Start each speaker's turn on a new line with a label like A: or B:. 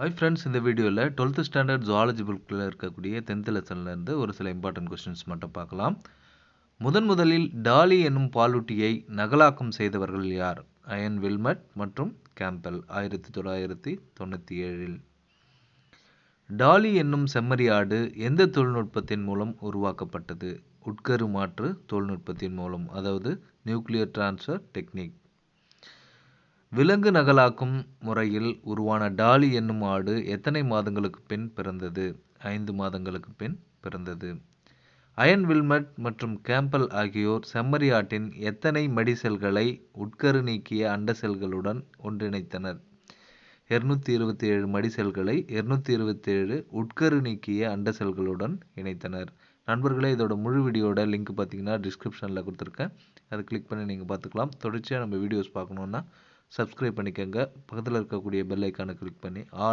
A: Hi friends இந்த வீடியோவில் twelfth standard zoology புக்கில் இருக்கக்கூடிய டென்த்து லெசன்லேருந்து ஒரு சில இம்பார்ட்டன்ட் கொஸ்டின்ஸ் மட்டும் பார்க்கலாம். முதன் முதலில் டாலி என்னும் பாலூட்டியை நகலாக்கம் செய்தவர்கள் யார்? அயன் வில்மட் மற்றும் கேம்பல் ஆயிரத்தி தொள்ளாயிரத்தி தொண்ணூற்றி ஏழில் டாலி என்னும் செம்மறியாடு எந்த தொழில்நுட்பத்தின் மூலம் உருவாக்கப்பட்டது? உட்கரு மாற்று தொழில்நுட்பத்தின் மூலம் அதாவது நியூக்ளியர் டிரான்ஸ்ஃபர் டெக்னிக் விலங்கு நகலாக்கும் முறையில் உருவான டாலி என்னும் ஆடு எத்தனை மாதங்களுக்கு பின் பிறந்தது? ஐந்து மாதங்களுக்கு பின் பிறந்தது. அயன் வில்மட் மற்றும் கேம்பல் ஆகியோர் செம்மறி ஆட்டின் எத்தனை மடி செல்களை உட்கரு நீக்கிய அண்ட செல்களுடன் ஒன்றிணைத்தனர்? இருநூத்தி இருபத்தி ஏழு மடி செல்களை இருநூத்தி இருபத்தி ஏழு உட்கரு நீக்கிய அண்ட செல்களுடன் இணைத்தனர். நண்பர்களே இதோட முழு வீடியோட லிங்க் பார்த்தீங்கன்னா டிஸ்கிரிப்ஷனில் கொடுத்துருக்கேன். அதை கிளிக் பண்ணி நீங்கள் பார்த்துக்கலாம். தொடர்ச்சியாக நம்ம வீடியோஸ் பார்க்கணுன்னா சப்ஸ்கிரைப் பண்ணிக்கோங்க. பக்கத்தில் இருக்கக்கூடிய பெல் ஐக்கானை கிளிக் பண்ணி ஆல்